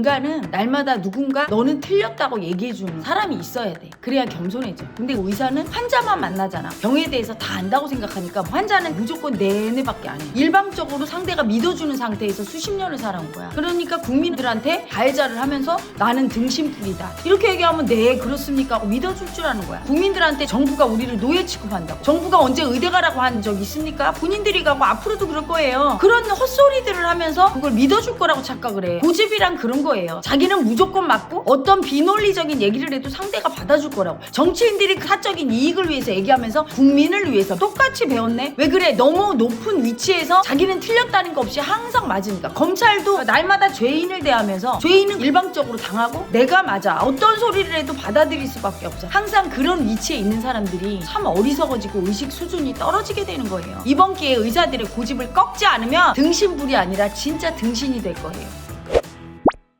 인간은 날마다 누군가 너는 틀렸다고 얘기해주는 사람이 있어야 돼. 그래야 겸손해져. 근데 의사는 환자만 만나잖아. 병에 대해서 다 안다고 생각하니까 환자는 무조건 내내밖에 안 해. 일방적으로 상대가 믿어주는 상태에서 수십 년을 살아온 거야. 그러니까 국민들한테 가해자를 하면서 나는 등신풀이다. 이렇게 얘기하면 네 그렇습니까? 믿어줄 줄 아는 거야. 국민들한테 정부가 우리를 노예 취급한다고. 정부가 언제 의대 가라고 한 적 있습니까? 본인들이 가고 앞으로도 그럴 거예요. 그런 헛소리들을 하면서 그걸 믿어줄 거라고 착각을 해. 고집이란 그런 거예요. 자기는 무조건 맞고 어떤 비논리적인 얘기를 해도 상대가 받아줄 거라고. 정치인들이 사적인 이익을 위해서 얘기하면서 국민을 위해서 똑같이 배웠네? 왜 그래? 너무 높은 위치에서 자기는 틀렸다는 거 없이 항상 맞으니까. 검찰도 날마다 죄인을 대하면서 죄인은 일방적으로 당하고 내가 맞아. 어떤 소리를 해도 받아들일 수밖에 없어. 항상 그런 위치에 있는 사람들이 참 어리석어지고 의식 수준이 떨어지게 되는 거예요. 이번 기회에 의사들의 고집을 꺾지 않으면 등신불이 아니라 진짜 등신이 될 거예요.